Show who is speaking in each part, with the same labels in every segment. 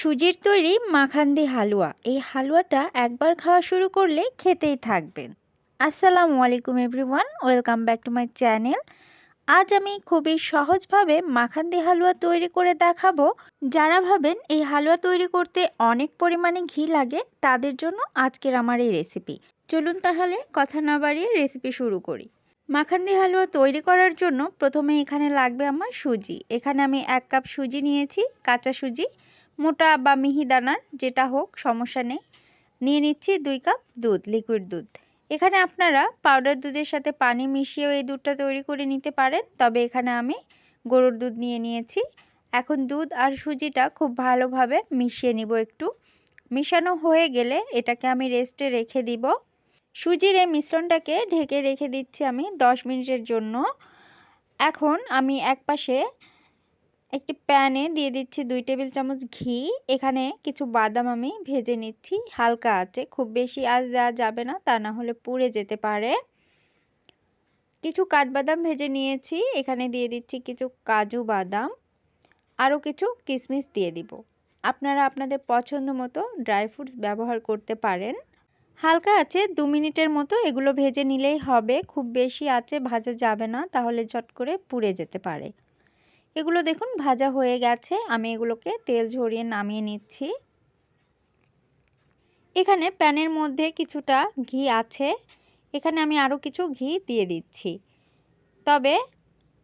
Speaker 1: সুজির তৈরি মাখান্দি হালুয়া। এই হালুয়াটা একবার খাওয়া শুরু করলে খেতেই থাকবেন। আসসালামু আলাইকুম everyone, welcome back to my channel. আজ আমি খুবই সহজভাবে মাখান্দি হালুয়া তৈরি করে দেখাবো। যারা ভাবেন এই হালুয়া তৈরি করতে অনেক পরিমাণে ঘি লাগে, তাদের জন্য আজকের আমার এই রেসিপি। চলুন তাহলে কথা না বাড়িয়ে রেসিপি শুরু করি। মাখান্দি হালুয়া তৈরি করার জন্য প্রথমে এখানে লাগবে আমার সুজি। এখানে আমি এক কাপ সুজি নিয়েছি, কাঁচা সুজি। মোটা বা মিহিদানার যেটা হোক, সমস্যা নেই। নিয়ে নিচ্ছি দুই কাপ দুধ লিকুইড দুধ। এখানে আপনারা পাউডার দুধের সাথে পানি মিশিয়েও এই দুধটা তৈরি করে নিতে পারেন। তবে এখানে আমি গরুর দুধ নিয়ে নিয়েছি। এখন দুধ আর সুজিটা খুব ভালোভাবে মিশিয়ে নিব একটু। মিশানো হয়ে গেলে এটাকে আমি রেস্টে রেখে দিব। সুজির এই মিশ্রণটাকে ঢেকে রেখে দিচ্ছি আমি দশ মিনিটের জন্য। এখন আমি এক পাশে একটি প্যানে দিয়ে দিচ্ছি দুই টেবিল চামচ ঘি। এখানে কিছু বাদাম আমি ভেজে নিচ্ছি। হালকা আছে, খুব বেশি আজ দেওয়া যাবে না, তা না হলে পুড়ে যেতে পারে। কিছু কাঠবাদাম ভেজে নিয়েছি, এখানে দিয়ে দিচ্ছি কিছু কাজু বাদাম। আরও কিছু কিশমিশ দিয়ে দিব। আপনারা আপনাদের পছন্দ মতো ড্রাই ফ্রুটস ব্যবহার করতে পারেন। হালকা আছে, দু মিনিটের মতো এগুলো ভেজে নিলেই হবে। খুব বেশি আছে ভাজা যাবে না, তাহলে চট করে পুড়ে যেতে পারে। এগুলো দেখুন, ভাজা হয়ে গেছে। আমি এগুলোকে তেল ঝরিয়ে নামিয়ে নিচ্ছি। এখানে প্যানের মধ্যে কিছুটা ঘি আছে। এখানে আমি আরও কিছু ঘি দিয়ে দিচ্ছি। তবে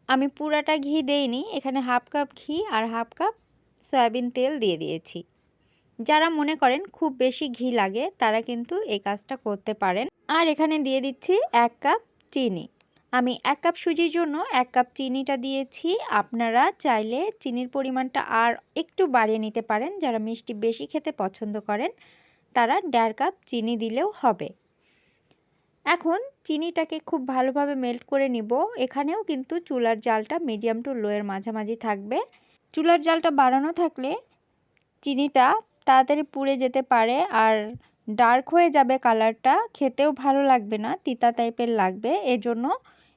Speaker 1: আমি পুরাটা ঘি দেইনি, এখানে হাফ কাপ ঘি আর হাফ কাপ সয়াবিন তেল দিয়ে দিয়েছি। যারা মনে করেন খুব বেশি ঘি লাগে, তারা কিন্তু এই কাজটা করতে পারেন। আর এখানে দিয়ে দিচ্ছি এক কাপ চিনি। আমি এক কাপ সুজির জন্য এক কাপ চিনিটা দিয়েছি। আপনারা চাইলে চিনির পরিমাণটা আর একটু বাড়িয়ে নিতে পারেন। যারা মিষ্টি বেশি খেতে পছন্দ করেন, তারা দেড় কাপ চিনি দিলেও হবে। এখন চিনিটাকে খুব ভালোভাবে মেল্ট করে নিব। এখানেও কিন্তু চুলার জালটা মিডিয়াম টু লোয়ের মাঝামাঝি থাকবে। চুলার জালটা বাড়ানো থাকলে চিনিটা তাড়াতাড়ি পুড়ে যেতে পারে আর ডার্ক হয়ে যাবে কালারটা খেতেও ভালো লাগবে না, তিতা টাইপের লাগবে। এজন্য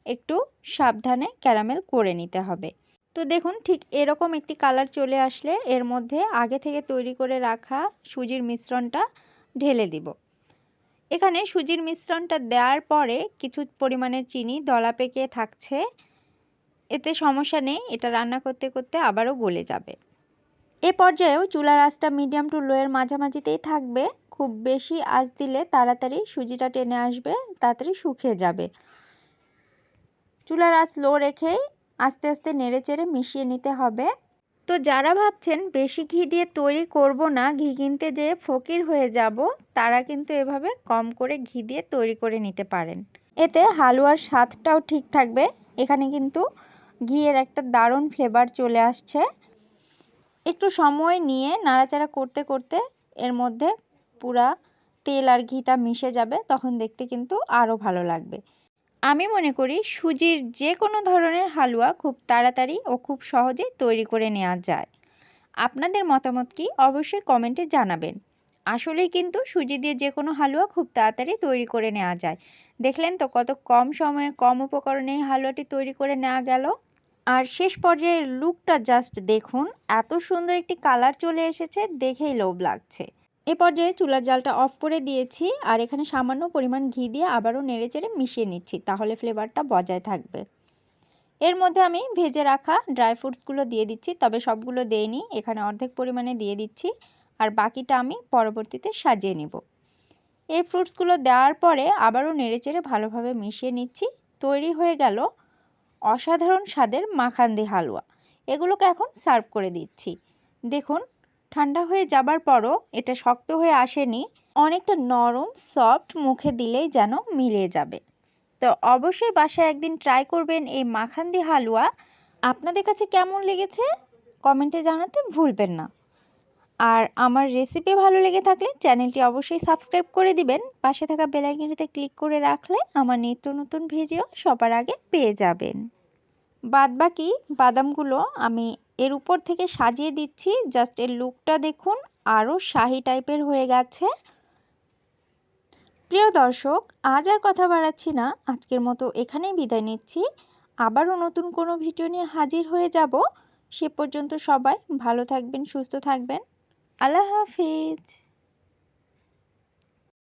Speaker 1: একটু সাবধানে ক্যারামেল করে নিতে হবে। তো দেখুন, ঠিক এরকম একটি কালার চলে আসলে এর মধ্যে আগে থেকে তৈরি করে রাখা সুজির মিশ্রণটা ঢেলে দিব। এখানে সুজির মিশ্রণটা দেওয়ার পরে কিছু পরিমাণের চিনি দলা পেকে থাকছে। এতে সমস্যা নেই, এটা রান্না করতে করতে আবারও গলে যাবে। এ পর্যায়েও চুলার আঁচটা মিডিয়াম টু লোয়ের মাঝামাঝিতেই থাকবে। খুব বেশি আঁচ দিলে তাড়াতাড়ি সুজিটা টেনে আসবে, তাড়াতাড়ি শুকিয়ে যাবে। চুলার আঁচ লো রেখেই আস্তে আস্তে নেড়ে চেড়ে মিশিয়ে নিতে হবে। তো যারা ভাবছেন বেশি ঘি দিয়ে তৈরি করব না, ঘি কিনতে যে ফকির হয়ে যাব, তারা কিন্তু এভাবে কম করে ঘি দিয়ে তৈরি করে নিতে পারেন। এতে হালুয়ার স্বাদটাও ঠিক থাকবে। এখানে কিন্তু ঘিয়ের একটা দারুণ ফ্লেভার চলে আসছে। একটু সময় নিয়ে নাড়াচাড়া করতে করতে এর মধ্যে পুরা তেল আর ঘিটা মিশে যাবে, তখন দেখতে কিন্তু আরও ভালো লাগবে। আমি মনে করি সুজির যে কোনো ধরনের হালুয়া খুব তাড়াতাড়ি ও খুব সহজেই তৈরি করে নেওয়া যায়। আপনাদের মতামত কি অবশ্যই কমেন্টে জানাবেন। আসলেই কিন্তু সুজি দিয়ে যে কোনো হালুয়া খুব তাড়াতাড়ি তৈরি করে নেওয়া যায়। দেখলেন তো কত কম সময়ে কম উপকরণে হালুয়াটি তৈরি করে নেওয়া গেল? আর শেষ পর্যায়ের লুকটা জাস্ট দেখুন, এত সুন্দর একটি কালার চলে এসেছে, দেখেই লোভ লাগছে। এ পর্যায়ে চুলার জালটা অফ করে দিয়েছি আর এখানে সামান্য পরিমাণ ঘি দিয়ে আবারও নেড়েচেড়ে মিশিয়ে নিচ্ছি, তাহলে ফ্লেভারটা বজায় থাকবে। এর মধ্যে আমি ভেজে রাখা ড্রাই ফ্রুটসগুলো দিয়ে দিচ্ছি, তবে সবগুলো দেইনি, এখানে অর্ধেক পরিমাণে দিয়ে দিচ্ছি আর বাকিটা আমি পরবর্তীতে সাজিয়ে নেব। এই ফ্রুটসগুলো দেওয়ার পরে আবারও নেড়েচেড়ে ভালোভাবে মিশিয়ে নিচ্ছি, তৈরি হয়ে গেল অসাধারণ স্বাদের মাখান্দি হালুয়া। এগুলোকে এখন সার্ভ করে দিচ্ছি। দেখুন ঠান্ডা হয়ে যাবার পরও এটা শক্ত হয়ে আসেনি, অনেকটা নরম সফট মুখে দিলেই যেন মিলে যাবে। তো অবশ্যই বাসায় একদিন ট্রাই করবেন এই মাখান্দি হালুয়া। আপনাদের কাছে কেমন লেগেছে? কমেন্টে জানাতে ভুলবেন না। আর আমার রেসিপি ভালো লেগে থাকলে চ্যানেলটি অবশ্যই সাবস্ক্রাইব করে দিবেন। পাশে থাকা বেলাইকিনিতে ক্লিক করে রাখলে আমার নিত্য নতুন ভিডিও সবার আগে পেয়ে যাবেন। বাদবাকি বাদামগুলো আমি এর উপর থেকে সাজিয়ে দিচ্ছি। জাস্ট এর লুকটা দেখুন আরও শাহি টাইপের হয়ে গেছে। প্রিয় দর্শক, আজ আর কথা বাড়াচ্ছি না। আজকের মতো এখানেই বিদায় নিচ্ছি। আবারও নতুন কোনো ভিডিও নিয়ে হাজির হয়ে যাব। সে পর্যন্ত সবাই ভালো থাকবেন, সুস্থ থাকবেন। আল্লাহ হাফিজ।